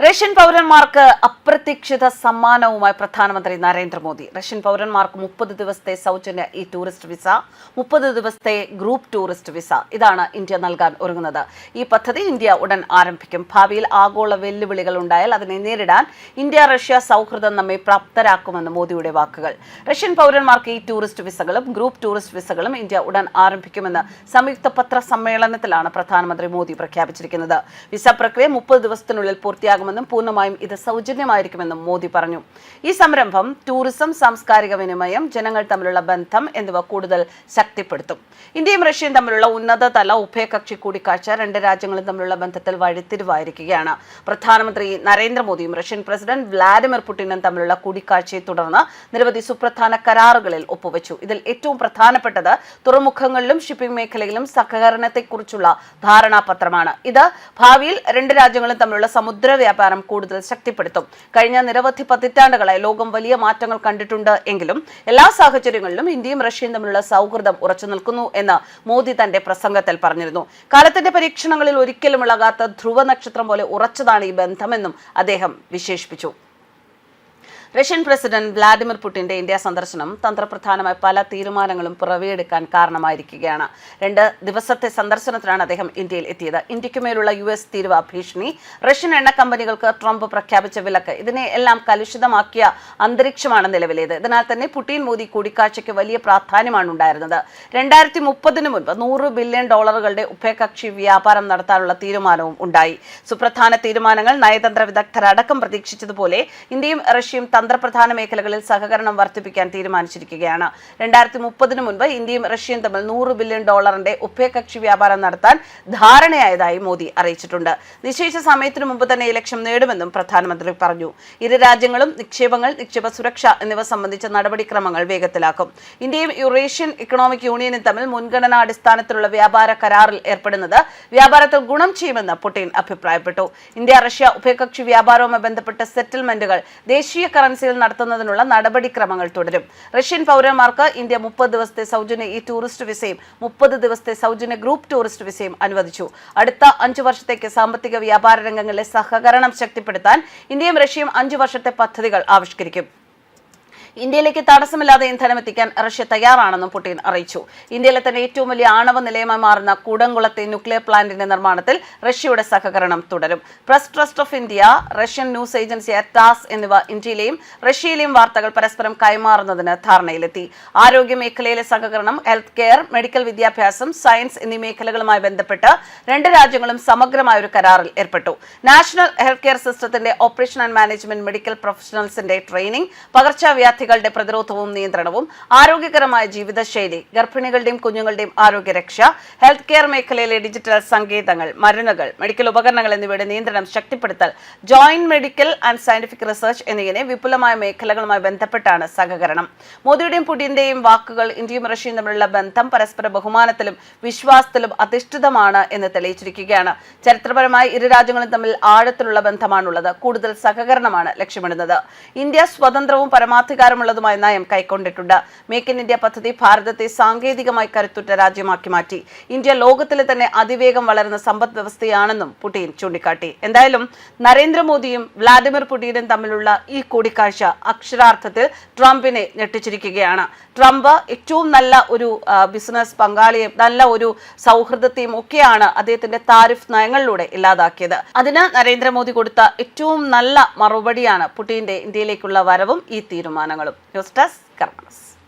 Russian പൗരന്മാർക്ക് അപ്രതീക്ഷിത സമ്മാനവുമായി പ്രധാനമന്ത്രി നരേന്ദ്രമോദി. റഷ്യൻ പൗരന്മാർക്ക് മുപ്പത് ദിവസത്തെ സൗജന്യ ഈ ടൂറിസ്റ്റ് വിസ മുപ്പത് ദിവസത്തെ ഗ്രൂപ്പ് ടൂറിസ്റ്റ് വിസ. ഇതാണ് ഇന്ത്യ നൽകാൻ ഒരുങ്ങുന്നത്. ഈ പദ്ധതി ഇന്ത്യ ഉടൻ ആരംഭിക്കും. ഭാവിയിൽ ആഗോള വെല്ലുവിളികൾ ഉണ്ടായാൽ അതിനെ നേരിടാൻ ഇന്ത്യ റഷ്യ സൗഹൃദം നമ്മെ പ്രാപ്തരാക്കുമെന്ന് മോദിയുടെ വാക്കുകൾ. റഷ്യൻ പൗരന്മാർക്ക് ഈ ടൂറിസ്റ്റ് വിസകളും ഗ്രൂപ്പ് ടൂറിസ്റ്റ് വിസകളും ഇന്ത്യ ഉടൻ ആരംഭിക്കുമെന്ന് സംയുക്ത പത്ര സമ്മേളനത്തിലാണ് പ്രധാനമന്ത്രി മോദി പ്രഖ്യാപിച്ചിരിക്കുന്നത്. വിസ പ്രക്രിയ മുപ്പത് ദിവസത്തിനുള്ളിൽ പൂർത്തിയാകുമെന്നും പൂർണമായും ഇത് സൗജന്യമായിരിക്കുമെന്നും മോദി പറഞ്ഞു. ഈ സംരംഭം ടൂറിസം സാംസ്കാരിക വിനിമയം ജനങ്ങൾ തമ്മിലുള്ള ബന്ധം എന്നിവ കൂടുതൽ ശക്തിപ്പെടുത്തും. ഇന്ത്യയും റഷ്യയും തമ്മിലുള്ള ഉന്നതതല ഉഭയകക്ഷി കൂടിക്കാഴ്ച രണ്ട് രാജ്യങ്ങളും തമ്മിലുള്ള ബന്ധത്തിൽ വഴിത്തിരിവായിരിക്കുകയാണ്. പ്രധാനമന്ത്രി നരേന്ദ്രമോദിയും റഷ്യൻ പ്രസിഡന്റ് വ്ളാഡിമിർ പുടിനും തമ്മിലുള്ള കൂടിക്കാഴ്ചയെ തുടർന്ന് നിരവധി സുപ്രധാന കരാറുകളിൽ ഒപ്പുവെച്ചു. ഇതിൽ ഏറ്റവും പ്രധാനപ്പെട്ടത് തുറമുഖങ്ങളിലും ഷിപ്പിംഗ് മേഖലയിലും സഹകരണത്തെക്കുറിച്ചുള്ള ധാരണാപത്രമാണ്. ഇത് ഭാവിയിൽ രണ്ട് രാജ്യങ്ങളും തമ്മിലുള്ള സമുദ്ര വ്യാപാരം കൂടുതൽ ശക്തിപ്പെടുത്തും. കഴിഞ്ഞ നിരവധി പതിറ്റാണ്ടുകളായി ലോകം വലിയ മാറ്റങ്ങൾ കണ്ടിട്ടുണ്ട് എങ്കിലും എല്ലാ സാഹചര്യങ്ങളിലും ഇന്ത്യയും റഷ്യയും തമ്മിലുള്ള സൗഹൃദം ഉറച്ചു നിൽക്കുന്നു എന്ന് മോദി തന്റെ പ്രസംഗത്തിൽ പറഞ്ഞിരുന്നു. കാലത്തിന്റെ പരീക്ഷണങ്ങളിൽ ഒരിക്കലും ഇളകാത്ത ധ്രുവ നക്ഷത്രം പോലെ ഉറച്ചതാണ് ഈ ബന്ധമെന്നും അദ്ദേഹം വിശേഷിപ്പിച്ചു. റഷ്യൻ പ്രസിഡന്റ് വ്ളാഡിമിർ പുടിന്റെ ഇന്ത്യ സന്ദർശനം തന്ത്രപ്രധാനമായ പല തീരുമാനങ്ങളും പിറവിയെടുക്കാൻ കാരണമായിരിക്കുകയാണ്. രണ്ട് ദിവസത്തെ സന്ദർശനത്തിനാണ് അദ്ദേഹം ഇന്ത്യയിൽ എത്തിയത്. ഇന്ത്യക്കുമേലുള്ള യു എസ് തീരുവ ഭീഷണി. റഷ്യൻ എണ്ണ കമ്പനികൾക്ക് ട്രംപ് പ്രഖ്യാപിച്ച വിലക്ക്. ഇതിനെ എല്ലാം കലുഷിതമാക്കിയ അന്തരീക്ഷമാണ് നിലവിലേത്. ഇതിനാൽ തന്നെ പുടിൻ മോദി കൂടിക്കാഴ്ചയ്ക്ക് വലിയ പ്രാധാന്യമാണ് ഉണ്ടായിരുന്നത്. രണ്ടായിരത്തി മുപ്പതിന് മുൻപ് നൂറ് ബില്യൺ ഡോളറുകളുടെ ഉഭയകക്ഷി വ്യാപാരം നടത്താനുള്ള തീരുമാനവും ഉണ്ടായി. സുപ്രധാന തീരുമാനങ്ങൾ നയതന്ത്ര വിദഗ്ധരടക്കം പ്രതീക്ഷിച്ചതുപോലെ ഇന്ത്യയും റഷ്യയും തന്ത്രപ്രധാന മേഖലകളിൽ സഹകരണം വർദ്ധിപ്പിക്കാൻ തീരുമാനിച്ചിരിക്കുകയാണ്. രണ്ടായിരത്തി മുപ്പതിന് മുൻപ് ഇന്ത്യയും റഷ്യയും തമ്മിൽ നൂറ് ബില്യൺ ഡോളറിന്റെ ഉഭയകക്ഷി വ്യാപാരം നടത്താൻ ധാരണയായതായി മോദി അറിയിച്ചിട്ടുണ്ട്. നിശ്ചയിച്ച സമയത്തിനു മുമ്പ് തന്നെ ഈ ലക്ഷ്യം നേടുമെന്നും പ്രധാനമന്ത്രി പറഞ്ഞു. ഇരു രാജ്യങ്ങളും നിക്ഷേപങ്ങൾ നിക്ഷേപ സുരക്ഷ എന്നിവ സംബന്ധിച്ച നടപടിക്രമങ്ങൾ വേഗത്തിലാക്കും. ഇന്ത്യയും യുറേഷ്യൻ ഇക്കണോമിക് യൂണിയനും തമ്മിൽ മുൻഗണനാ അടിസ്ഥാനത്തിലുള്ള വ്യാപാര കരാറിൽ ഏർപ്പെടുന്നത് വ്യാപാരത്തിൽ ഗുണം ചെയ്യുമെന്ന് പുടിൻ അഭിപ്രായപ്പെട്ടു. ഇന്ത്യ റഷ്യ ഉഭയകക്ഷി വ്യാപാരവുമായി ബന്ധപ്പെട്ട സെറ്റിൽമെന്റുകൾ ദേശീയ കറൻസിയിൽ നടത്തുന്നതിനുള്ള നടപടിക്രമങ്ങൾ തുടരും. റഷ്യൻ പൗരന്മാർക്ക് ഇന്ത്യ മുപ്പത് ദിവസത്തെ സൗജന്യ ഈ ടൂറിസ്റ്റ് വിസയും മുപ്പത് ദിവസത്തെ സൗജന്യ ഗ്രൂപ്പ് ടൂറിസ്റ്റ് വിസയും അനുവദിച്ചു. അടുത്ത അഞ്ചു വർഷത്തേക്ക് സാമ്പത്തിക വ്യാപാര രംഗങ്ങളിലെ സഹകരണം ശക്തിപ്പെടുത്താൻ ഇന്ത്യയും റഷ്യയും അഞ്ചു വർഷത്തെ പദ്ധതികൾ ആവിഷ്കരിക്കും. ഇന്ത്യയിലേക്ക് തടസ്സമില്ലാതെ ഇന്ധനം എത്തിക്കാൻ റഷ്യ തയ്യാറാണെന്നും പുടിൻ അറിയിച്ചു. ഇന്ത്യയിലെ തന്നെ ഏറ്റവും വലിയ ആണവ നിലയമായി മാറുന്ന കൂടംകുളത്തെ ന്യൂക്ലിയർ പ്ലാന്റിന്റെ നിർമ്മാണത്തിൽ റഷ്യയുടെ സഹകരണം തുടരും. Press Trust of India Russian news agency TASS എന്നിവ ഇന്ത്യയിലെയും റഷ്യയിലെയും വാർത്തകൾ പരസ്പരം കൈമാറുന്നതിന് ധാരണയിലെത്തി. ആരോഗ്യ മേഖലയിലെ സഹകരണം ഹെൽത്ത് കെയർ മെഡിക്കൽ വിദ്യാഭ്യാസം സയൻസ് എന്നീ മേഖലകളുമായി ബന്ധപ്പെട്ട് രണ്ട് രാജ്യങ്ങളും സമഗ്രമായ ഒരു കരാറിൽ ഏർപ്പെട്ടു. നാഷണൽ ഹെൽത്ത് കെയർ സിസ്റ്റത്തിന്റെ ഓപ്പറേഷൻ ആൻഡ് മാനേജ്മെന്റ് മെഡിക്കൽ പ്രൊഫഷണൽസിന്റെ ട്രെയിനിംഗ് ട്രെയിനിങ് പകർച്ചവ്യാധികളുടെ പ്രതിരോധവും നിയന്ത്രണവും ആരോഗ്യകരമായ ജീവിതശൈലി ഗർഭിണികളുടെയും കുഞ്ഞുങ്ങളുടെയും ആരോഗ്യരക്ഷ ഹെൽത്ത് കെയർ മേഖലയിലെ ഡിജിറ്റൽ സങ്കേതങ്ങൾ മരുന്നുകൾ മെഡിക്കൽ ഉപകരണങ്ങൾ എന്നിവയുടെ നിയന്ത്രണം ശക്തിപ്പെടുത്തൽ joint medical and scientific research എന്നിങ്ങനെ വിപുലമായ മേഖലകളുമായി ബന്ധപ്പെട്ടാണ് സഹകരണം. മോദിയുടെയും പുടിന്റെയും വാക്കുകൾ ഇന്ത്യയും റഷ്യയും തമ്മിലുള്ള ബന്ധം പരസ്പര ബഹുമാനത്തിലും വിശ്വാസത്തിലും അധിഷ്ഠിതമാണ് എന്ന് തെളിയിച്ചിരിക്കുകയാണ്. ചരിത്രപരമായി ഇരു രാജ്യങ്ങളും തമ്മിൽ ആഴത്തിലുള്ള ബന്ധമാണുള്ളത്. കൂടുതൽ സഹകരണമാണ് ലക്ഷ്യമിടുന്നത്. ഇന്ത്യ സ്വതന്ത്രവും പരമാധികാരമുള്ളതുമായ നയം കൈക്കൊണ്ടിട്ടുണ്ട്. മേക്ക് ഇൻ ഇന്ത്യ പദ്ധതി ഭാരതത്തെ സാങ്കേതികമായി കരുത്തുറ്റ രാജ്യമാക്കി മാറ്റി. ഇന്ത്യ ലോകത്തിലെ തന്നെ അതിവേഗം വളരുന്ന സമ്പദ് വ്യവസ്ഥയാണെന്നും പുടിൻ ചൂണ്ടിക്കാട്ടി. എന്തായാലും നരേന്ദ്രമോദിയും വ്ളാഡിമിർ പുടിനും തമ്മിലുള്ള ഈ കൂടിക്കാഴ്ച അക്ഷരാർത്ഥത്തിൽ ട്രംപിനെ ഞെട്ടിച്ചിരിക്കുകയാണ്. ട്രംപ് ഏറ്റവും നല്ല ഒരു ബിസിനസ് പങ്കാളിയും നല്ല ഒരു സൗഹൃദത്തെയും ഒക്കെയാണ് അദ്ദേഹത്തിന്റെ താരിഫ് നയങ്ങളിലൂടെ ഇല്ലാതാക്കിയത്. അതിന് നരേന്ദ്രമോദി കൊടുത്ത ഏറ്റവും നല്ല മറുപടിയാണ് പുടിന്റെ ഇന്ത്യയിലേക്കുള്ള വരവും ഈ തീരുമാനങ്ങളും ന്യൂസ് ഡെസ്ക് കർമ്മസ്